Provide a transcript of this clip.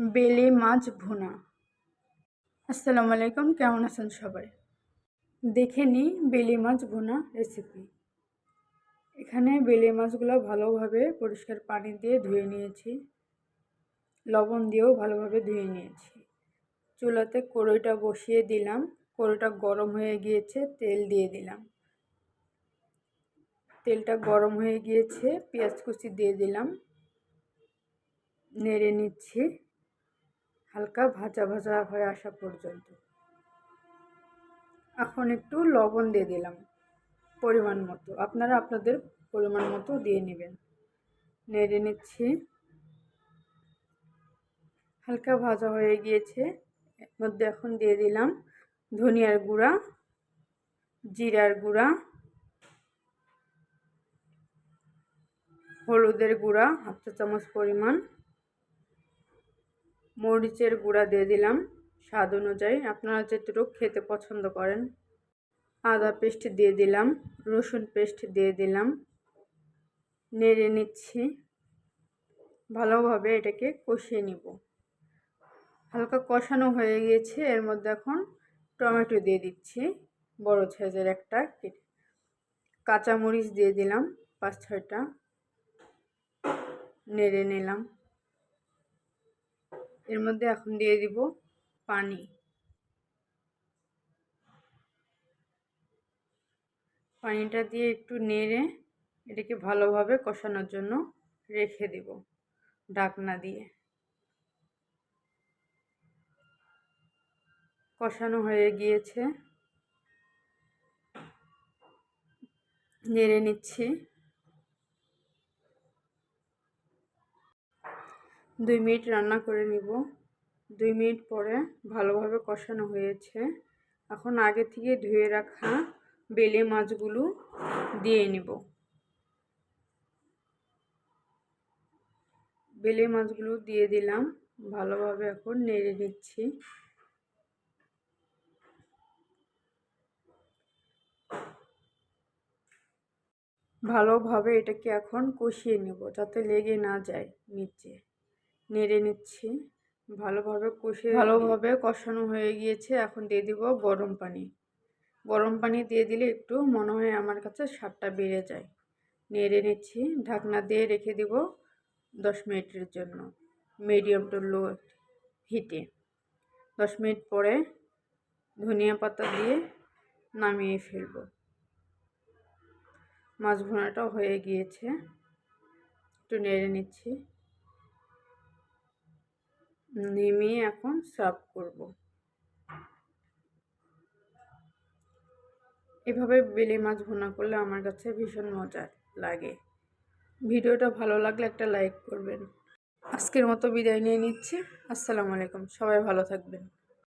বেলে মাছ ভুনা। আসসালামু আলাইকুম, কেমন আছেন সবাই? দেখে নিই বেলে মাছ ভুনা রেসিপি এখানে বেলে মাছগুলো ভালোভাবে পরিষ্কার পানি দিয়ে ধুয়ে নিয়েছি। লবণ দিয়েও ভালোভাবে ধুয়ে নিয়েছি। চুলাতে কড়ইটা বসিয়ে দিলাম। কড়ইটা গরম হয়ে গিয়েছে, তেল দিয়ে দিলাম। তেলটা গরম হয়ে গিয়েছে, পেঁয়াজ কুচি দিয়ে দিলাম। নেড়ে নিচ্ছি। হালকা ভাজা ভাজা হয়ে আসা পর্যন্ত। এখন একটু লবণ দিয়ে দিলাম, পরিমাণ মতো। আপনারা আপনাদের পরিমাণ মতো দিয়ে নেবেন। নেড়ে নিচ্ছি। হালকা ভাজা হয়ে গিয়েছে। এর মধ্যে এখন দিয়ে দিলাম ধনিয়ার গুঁড়া, জিরার গুঁড়া, হলুদের গুঁড়া, হাফ চা চামচ পরিমাণ। মরিচের গুঁড়া দিয়ে দিলাম। স্বাদ অনুযায়ী আপনারা যেটুকু খেতে পছন্দ করেন। আদা পেস্ট দিয়ে দিলাম, রসুন পেস্ট দিয়ে দিলাম। নেড়ে নিচ্ছি। ভালোভাবে এটাকে কষিয়ে নিব। হালকা কষানো হয়ে গিয়েছে, এর মধ্যে এখন টমেটো দিয়ে দিচ্ছি, বড় সাইজের একটা কাঁচামরিচ দিয়ে দিলাম পাঁচ ছয়টা। নেড়ে নিলাম। এর মধ্যে এখন দিয়ে দিব পানি। পানিটা দিয়ে একটু নেড়ে এটাকে ভালোভাবে কষানোর জন্য রেখে দেব ডাকনা দিয়ে। কষানো হয়ে গিয়েছে। নেড়ে নিচ্ছি। দুই মিনিট রান্না করে নিব। দুই মিনিট পরে ভালোভাবে কষানো হয়েছে। এখন আগে থেকে ধুয়ে রাখা বেলে মাছগুলো দিয়ে নিব। বেলে মাছগুলো দিয়ে দিলাম। ভালোভাবে এখন নেড়ে নিচ্ছি। ভালোভাবে এটাকে এখন কষিয়ে নেব যাতে লেগে না যায় নিচে। নেড়ে নিচ্ছি। ভালোভাবে কষে ভালোভাবে কষানো হয়ে গিয়েছে। এখন দিয়ে দিব গরম পানি। গরম পানি দিয়ে দিলে একটু মনে হয় আমার কাছে স্বাদটা বেড়ে যায়। নেড়ে নিচ্ছি। ঢাকনা দিয়ে রেখে দিব দশ মিনিটের জন্য। মিডিয়াম টু লো হিটে। দশ মিনিট পরে ধনিয়া পাতা দিয়ে নামিয়ে ফেলব। মাছ ভুনাটাও হয়ে গিয়েছে। একটু নেড়ে নিচ্ছি। নেমিয়ে এখন সার্ভ করব। এভাবে বেলে মাছ ভোনা করলে আমার কাছে ভীষণ মজার লাগে। ভিডিওটা ভালো লাগলে একটা লাইক করবেন। আজকের মতো বিদায় নিয়ে নিচ্ছি। আসসালামু আলাইকুম। সবাই ভালো থাকবেন।